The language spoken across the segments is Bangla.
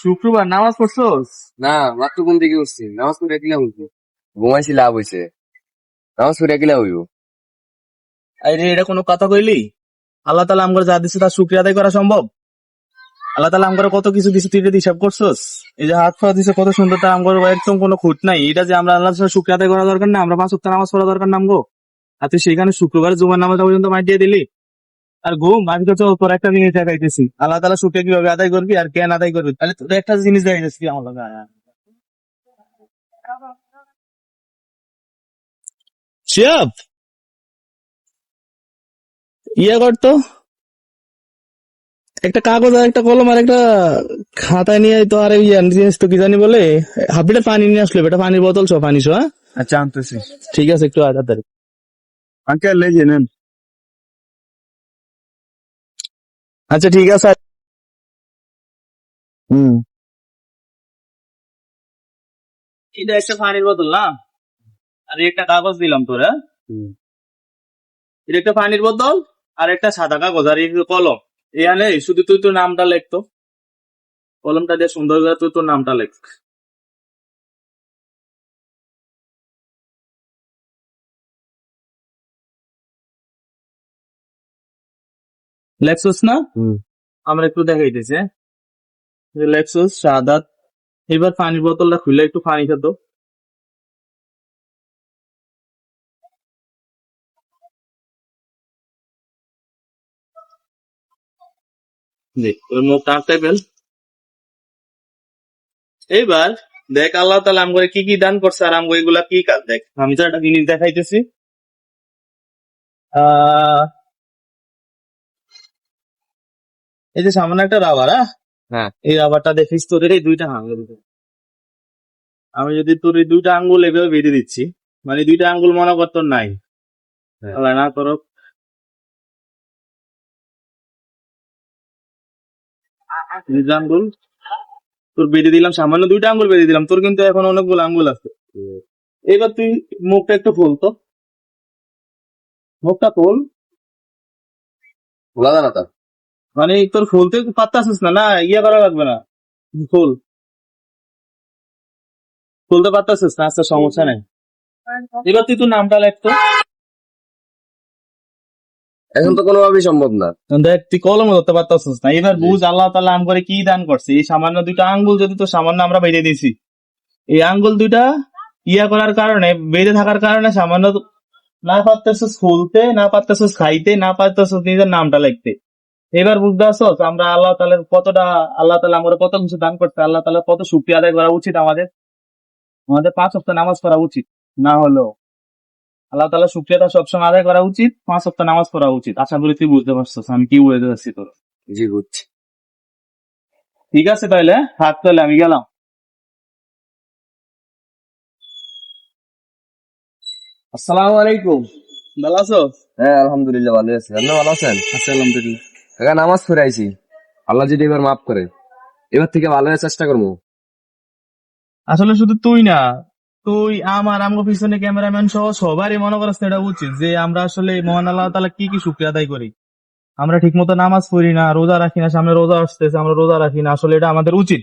শুক্রবার নামাজ পড়ছোস? না মাত্র কোন দিকে উঠছি। নামাজ পড়ে কিলা হইবো? ঘুমাইছি লাভ হইছে। নামাজ পড়ে কিলা হইব? আরে এটা কোনো কথা কইলি? আল্লাহ তালা আমার যা দিছে তার শুক্রিয়া আদায় করা সম্ভব? আল্লাহ তালা আমার কত কিছু দিছে তুই হিসাব করছোস? এই যে হাত ফোড়া দিছে কত সুন্দর তা আমার একদম কোনো খুঁট নাই। এটা যে আমরা আল্লাহ শুক্রিয়া আদায় করা দরকার না আমরা পাঁচ সপ্তাহ নামাজ পড়া দরকার নামগো আর তুই সেখানে শুক্রবার জুমার নামাজ পর্যন্ত মাঠ দিয়ে দিলি? আর ঘুম আমি তো তোর একটা জিনিস দেখাইতেছি। আল্লাহ তালা শুক্রিয়া কীভাবে আদায় করবি আর কেন আদায় করবি? তাহলে তোর একটা জিনিস দেখাইতেছি আমার আয়। শিয়াব! ইয়ে করতো একটা কাগজ আর একটা কলম আর একটা খাতা নিয়ে তো আর ইয়ে জিনিস তো কি জানি বলে হাফ লিটার পানি নিয়ে আসলো এটা পানির বোতল সব পানি সহ আচ্ছা আনতেছি। ঠিক আছে একটু আধার আঙ্কেল এই যে নেন। আচ্ছা ঠিক আছে। হুম। এটা একটা পানির বোতল না? আর একটা কাগজ দিলাম তোরা। এটা একটা পানির বোতল আর একটা সাদা কাগজ আর এই কলম। এখানে শুধু তুই তোর নামটা লিখতো কলমটা দিয়ে সুন্দর করে তুই তোর নামটা লেখ। লেখছস না। আমরা একটু দেখাইতেছি হ্যাঁ? যে সাদাত এবার পানির বোতলটা খুলে একটু পানি খেতো এইবার দেখ আল্লাহ তালা আমগরে কি কি দান করছে আর আমগো এগুলা কি কাজ দেখ। আমি তো একটা জিনিস দেখাইতেছি। আহ, এই যে সামনে একটা রাবার হ্যাঁ? হ্যাঁ। এই রাবারটা দেখিস তোর এই দুইটা আঙ্গুল আমি যদি তোর এই দুইটা আঙ্গুল এভাবে বেঁধে দিচ্ছি মানে দুইটা আঙ্গুল মনে কর তোর নাই। হ্যাঁ। না করো আঙ্গুল তোর বেঁধে দিলাম সামান্য দুইটা আঙ্গুল বেঁধে দিলাম তোর কিন্তু এখন অনেকগুলো আঙ্গুল আছে। এবার তুই মুখটা একটু ফুল তো। মুখটা ফুল না তো মানে তোর ফুলতে পারতাছিস না? না ইয়ে করা লাগবে না। ফুল। ফুলতে পারতাছিস না আচ্ছা সমস্যা নেই। এবার তুই তোর নামটা লেখতো এখন তো কোনোভাবেই সম্ভব না। দেখ তুই কলম ধরতে পারতাছিস না। এবার বুঝ আল্লাহ তালা আম করে কি দান করছে। এই সামান্য দুইটা আঙ্গুল যদি তো সামান্য আমরা বেঁধে দিয়েছি। এই আঙ্গুল দুইটা ইয়া করার কারণে বেঁধে থাকার কারণে সামান্য না পারতেছিস ফুলতে না পারতেছিস খাইতে না পারতেছিস নিজের নামটা লিখতে। এবার বুঝতে পারছস আমরা আল্লাহ তালার কতটা আল্লাহ তালা আমরা কত কিছু দান করতে আল্লাহ তালা কত শুক্রিয়া আদায় করা উচিত আমাদের? আমাদের পাঁচ সপ্তাহ নামাজ পড়া উচিত না হলেও। আল্লাহ তালা শুক্রিয়াটা সবসময় আদায় করা উচিত পাঁচ সপ্তাহ নামাজ পড়া উচিত। আশা করি তুই বুঝতে পারছ আমি কি বুঝতে পারছি তোর? জি বুঝছি। ঠিক আছে তাহলে হাত তাহলে আমি গেলাম। আসসালামু আলাইকুম। ভালো আছো? হ্যাঁ আলহামদুলিল্লাহ ভালো আছি। আপনি ভালো আছেন? আচ্ছা আলহামদুলিল্লাহ। কাকা নামাজ পড়ে আইছি। আল্লাহ যদি এবার মাফ করে এবার থেকে ভালো চেষ্টা করব। আসলে শুধু তুই না তুই আমার আমগো পিছনে ক্যামেরাম্যান সহ সবারই মনে করস এটা উচিত যে আমরা আসলে মহান আল্লাহ তালা কি কি শুক্রিয়া আদায় করি। আমরা ঠিক মতো নামাজ পড়ি না রোজা রাখি না সামনে রোজা আসতেছে আমরা রোজা রাখি না আসলে এটা আমাদের উচিত।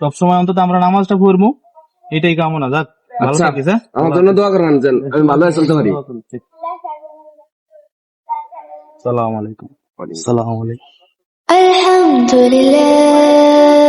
সবসময় অন্তত আমরা নামাজটা পড়ব এটাই কামনা যাক ভালো আচ্ছা, থাকিস হ্যাঁ? আমার জন্য দোয়া করবেন আমি ভালো চলতে পারি। সালাম আলাইকুম। عليكم السلام عليكم. الحمد لله.